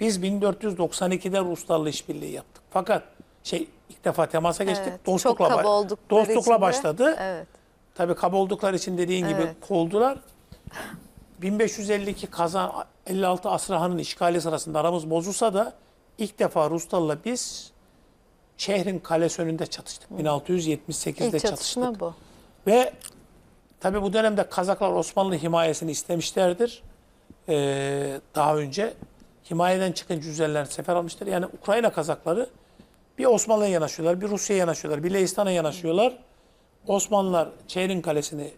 Biz 1492'de Ruslarla işbirliği yaptık. Fakat şey ilk defa temasa geçtik. Evet, Dostlukla, çok kaba dostlukla de- başladı. Evet. Tabii kaba oldukları için dediğin gibi Evet. kovdular. 1552 Kazan 56 Asrahan'ın işgali sırasında aramız bozulsa da ilk defa Ruslarla biz şehrin kalesi önünde çatıştık. 1678'de İlk çatıştık. çatışma bu. Ve tabi bu dönemde Kazaklar Osmanlı himayesini istemişlerdir. Ee, daha önce himayeden çıkınca üzerlerine sefer almıştır. Yani Ukrayna Kazakları bir Osmanlı'ya yanaşıyorlar, bir Rusya'ya yanaşıyorlar, bir Leistan'a yanaşıyorlar. Osmanlılar Çeyrin Kalesi'ni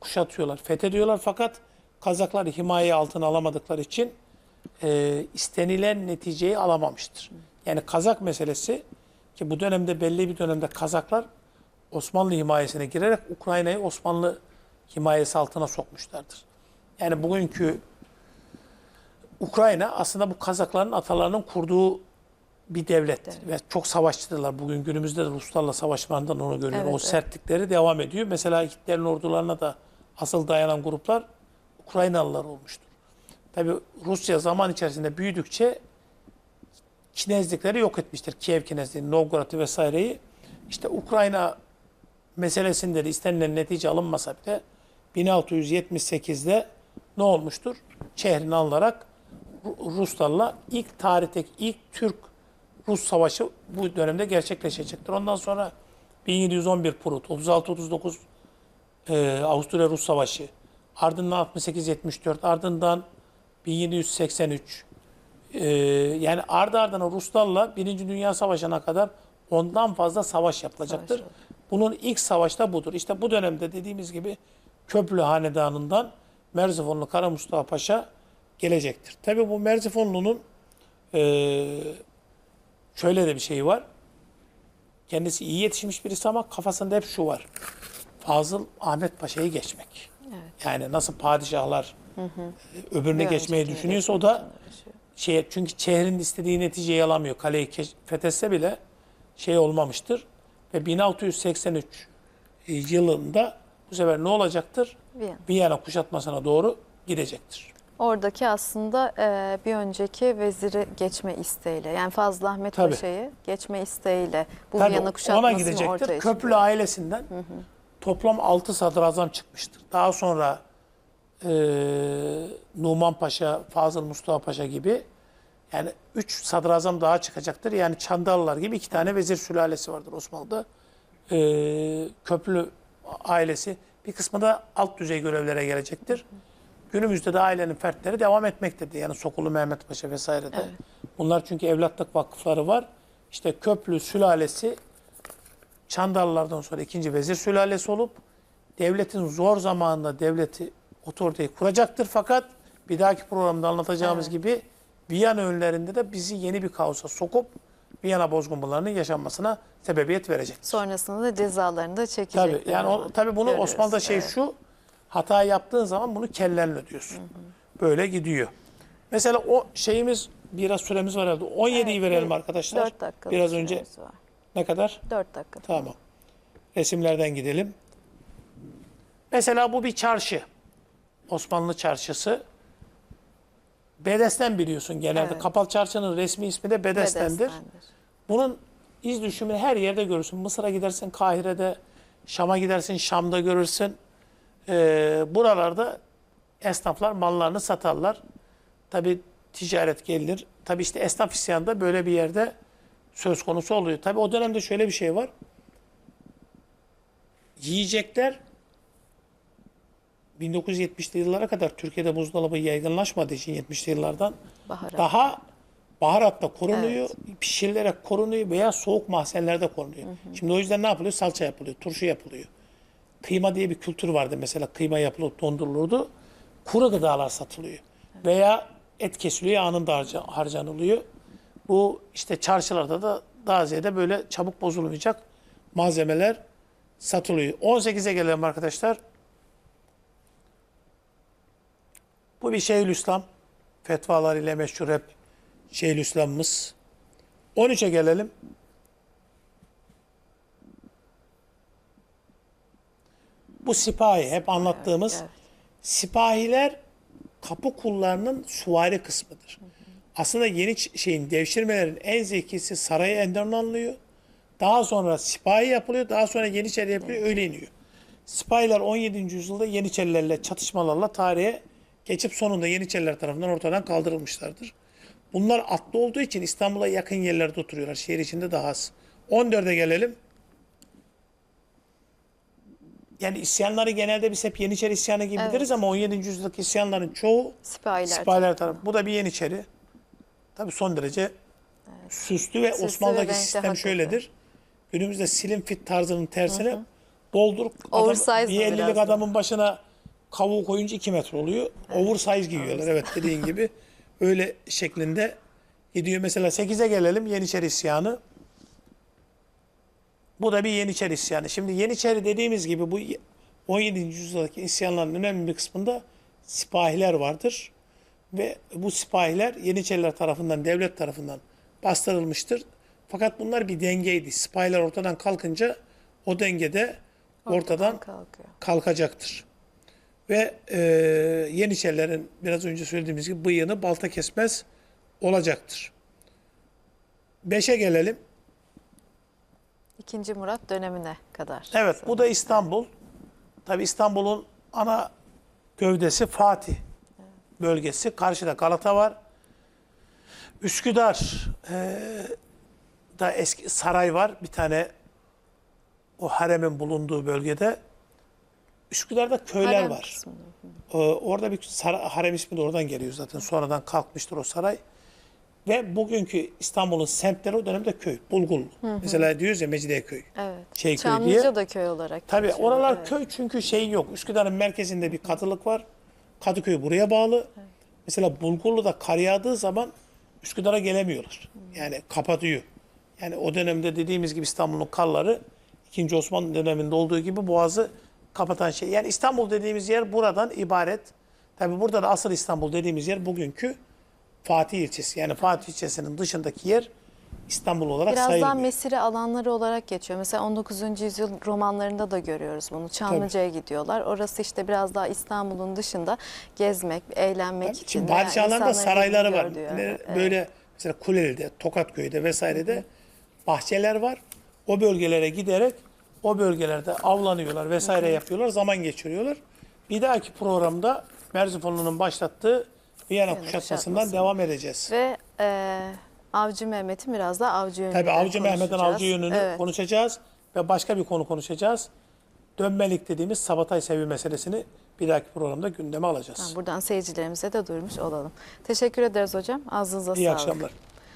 kuşatıyorlar, fethediyorlar fakat Kazaklar himaye altına alamadıkları için e, istenilen neticeyi alamamıştır. Yani Kazak meselesi ki bu dönemde belli bir dönemde Kazaklar Osmanlı himayesine girerek Ukrayna'yı Osmanlı himayesi altına sokmuşlardır. Yani bugünkü Ukrayna aslında bu Kazakların atalarının kurduğu bir devlettir. Ve çok savaşçıdırlar. Bugün günümüzde de Ruslarla savaşmalarından onu görüyoruz. Evet, o evet. sertlikleri devam ediyor. Mesela Hitler'in ordularına da asıl dayanan gruplar Ukraynalılar olmuştur. Tabi Rusya zaman içerisinde büyüdükçe Kinezlikleri yok etmiştir. Kiev Kinezliğini, Novgorod'u vesaireyi. İşte Ukrayna meselesinde de istenilen netice alınmasa bile 1678'de ne olmuştur? Şehrini alınarak Ruslarla ilk tarihteki ilk Türk Rus savaşı bu dönemde gerçekleşecektir. Ondan sonra 1711 Prut, 36-39 e, Avusturya Rus Savaşı, ardından 68-74, ardından 1783, e, yani ardı ardına Ruslarla Birinci Dünya Savaşı'na kadar ondan fazla savaş yapılacaktır. Savaş Bunun ilk savaşta budur. İşte bu dönemde dediğimiz gibi Köprülü Hanedanı'ndan Merzifonlu Kara Mustafa Paşa gelecektir. Tabii bu Merzifonlu'nun e, şöyle de bir şeyi var. Kendisi iyi yetişmiş birisi ama kafasında hep şu var. Fazıl Ahmet Paşa'yı geçmek. Yani nasıl padişahlar e, öbürüne Bir geçmeyi düşünüyorsa o da şey çünkü şehrin istediği neticeyi alamıyor. Kaleyi fethetse bile şey olmamıştır. Ve 1683 yılında bu sefer ne olacaktır? Viyana. Viyana kuşatmasına doğru gidecektir. Oradaki aslında e, bir önceki veziri geçme isteğiyle yani Fazıl Ahmet Tabii. Paşa'yı geçme isteğiyle bu Tabii Viyana ona kuşatmasını gidecektir. ortaya Köprülü çıkıyor. ailesinden toplam 6 sadrazam çıkmıştır. Daha sonra e, Numan Paşa, Fazıl Mustafa Paşa gibi yani 3 sadrazam daha çıkacaktır. Yani Çandarlılar gibi iki tane vezir sülalesi vardır Osmanlı'da. E, Köprülü ailesi bir kısmı da alt düzey görevlere gelecektir. Günümüzde de ailenin fertleri devam etmektedir. Yani Sokulu Mehmet Paşa vesaire de. Bunlar çünkü evlatlık vakıfları var. İşte Köprülü sülalesi Çandarlılardan sonra ikinci vezir sülalesi olup devletin zor zamanında devleti otoriteyi kuracaktır. Fakat bir dahaki programda anlatacağımız gibi Viyana önlerinde de bizi yeni bir kaosa sokup Viyana bozgunlarının yaşanmasına sebebiyet verecek. Sonrasında da cezalarını da çekecekler. Tabii yani o, tabii bunu Görüyoruz, Osmanlı'da şey evet. şu hata yaptığın zaman bunu kellenle ödüyorsun. Böyle gidiyor. Mesela o şeyimiz biraz süremiz var herhalde. 17'yi Evet, verelim bir- arkadaşlar. Dört dakika. Biraz önce ne kadar? 4 dakika. Tamam. Resimlerden gidelim. Mesela bu bir çarşı. Osmanlı çarşısı. Bedesten biliyorsun genelde. Evet. Kapalı çarşının resmi ismi de Bedesten'dir. Bedestendir. Bunun iz düşümünü her yerde görürsün. Mısır'a gidersin, Kahire'de, Şam'a gidersin, Şam'da görürsün. Ee, buralarda esnaflar mallarını satarlar. Tabi ticaret gelir. Tabi işte esnaf isyanı da böyle bir yerde söz konusu oluyor. Tabi o dönemde şöyle bir şey var. Yiyecekler 1970'li yıllara kadar Türkiye'de buzdolabı yaygınlaşmadığı için 70'li yıllardan Baharat. daha baharatla korunuyor, pişirilerek korunuyor veya soğuk mahzenlerde korunuyor. Şimdi o yüzden ne yapılıyor? Salça yapılıyor, turşu yapılıyor. Kıyma diye bir kültür vardı mesela. Kıyma yapılıp dondurulurdu. Kuru gıdalar satılıyor. Veya et kesiliyor, anında harca- harcanılıyor. Bu işte çarşılarda da daha ziyade böyle çabuk bozulmayacak malzemeler satılıyor. 18'e gelelim arkadaşlar. Bu bir Şeyhülislam. Fetvalar ile meşhur hep Şeyhülislam'ımız. 13'e gelelim. Bu sipahi hep anlattığımız evet. sipahiler kapı kullarının suvari kısmıdır. Aslında yeni şeyin devşirmelerin en zekisi saraya Enderun alınıyor. Daha sonra sipahi yapılıyor. Daha sonra Yeniçeri yapılıyor. Öyle iniyor. Sipahiler 17. yüzyılda Yeniçerilerle çatışmalarla tarihe geçip sonunda Yeniçeriler tarafından ortadan kaldırılmışlardır. Bunlar atlı olduğu için İstanbul'a yakın yerlerde oturuyorlar. Şehir içinde daha az. 14'e gelelim. Yani isyanları genelde biz hep Yeniçeri isyanı gibi Evet. biliriz ama 17. yüzyıldaki isyanların çoğu Sipahiler. Sipahiler tarafı. Bu da bir Yeniçeri. Tabii son derece süslü ve Süslü ve Osmanlı'daki renkli sistem hakikaten. şöyledir. Günümüzde slim fit tarzının tersine doldurup adam, bir mı 50'lik biraz da? adamın başına kavuğu koyunca 2 metre oluyor. Oversize giyiyorlar. Evet dediğin gibi. Öyle şeklinde gidiyor. Mesela 8'e gelelim Yeniçeri isyanı. Bu da bir Yeniçeri isyanı. Şimdi Yeniçeri dediğimiz gibi bu 17. yüzyıldaki isyanların önemli bir kısmında sipahiler vardır. Ve bu sipahiler Yeniçeriler tarafından, devlet tarafından bastırılmıştır. Fakat bunlar bir dengeydi. Sipahiler ortadan kalkınca o dengede ortadan kalkıyor. kalkacaktır. Ve e, Yeniçerilerin biraz önce söylediğimiz gibi bıyığını balta kesmez olacaktır. Beşe gelelim. İkinci Murat dönemine kadar. Evet bu da İstanbul. Tabi İstanbul'un ana gövdesi Fatih bölgesi. Karşıda Galata var. Üsküdar eee, da eski saray var. Bir tane o haremin bulunduğu bölgede. Üsküdar'da köyler Harem var. kısmında. Ee, orada bir saray, harem ismi de oradan geliyor zaten. Sonradan kalkmıştır o saray. Ve bugünkü İstanbul'un semtleri o dönemde köy. Bulgurlu. Mesela diyoruz ya Mecidiyeköy. Evet. Şey köy diye. da köy olarak Tabii geçiyor. oralar Evet. köy çünkü şey yok. Üsküdar'ın merkezinde bir katılık var. Kadıköy buraya bağlı. Mesela Bulgurlu'da kar yağdığı zaman Üsküdar'a gelemiyorlar. Yani kapatıyor. Yani o dönemde dediğimiz gibi İstanbul'un karları 2. Osmanlı döneminde olduğu gibi Boğaz'ı kapatan şey. Yani İstanbul dediğimiz yer buradan ibaret. Tabii burada da asıl İstanbul dediğimiz yer bugünkü Fatih ilçesi. Yani Fatih ilçesinin dışındaki yer İstanbul olarak Biraz daha sayılmıyor. mesire alanları olarak geçiyor. Mesela 19. yüzyıl romanlarında da görüyoruz bunu. Çamlıca'ya gidiyorlar. Orası işte biraz daha İstanbul'un dışında gezmek, eğlenmek için. Şimdi padişahların da sarayları var. gördüğü, Ne- evet. Böyle mesela Kuleli'de, Tokatköy'de vesairede bahçeler var. O bölgelere giderek o bölgelerde avlanıyorlar vesaire yapıyorlar. Zaman geçiriyorlar. Bir dahaki programda Merzifonlu'nun başlattığı Viyana kuşatmasından kuşatması. devam edeceğiz. Ve e, Avcı Mehmet'in biraz daha avcı yönünü Tabii Avcı Mehmet'in avcı yönünü Evet. konuşacağız ve başka bir konu konuşacağız. Dönmelik dediğimiz Sabatay Sevi meselesini bir dahaki programda gündeme alacağız. Buradan seyircilerimize de duyurmuş olalım. Teşekkür ederiz hocam. Ağzınıza İyi sağlık. akşamlar.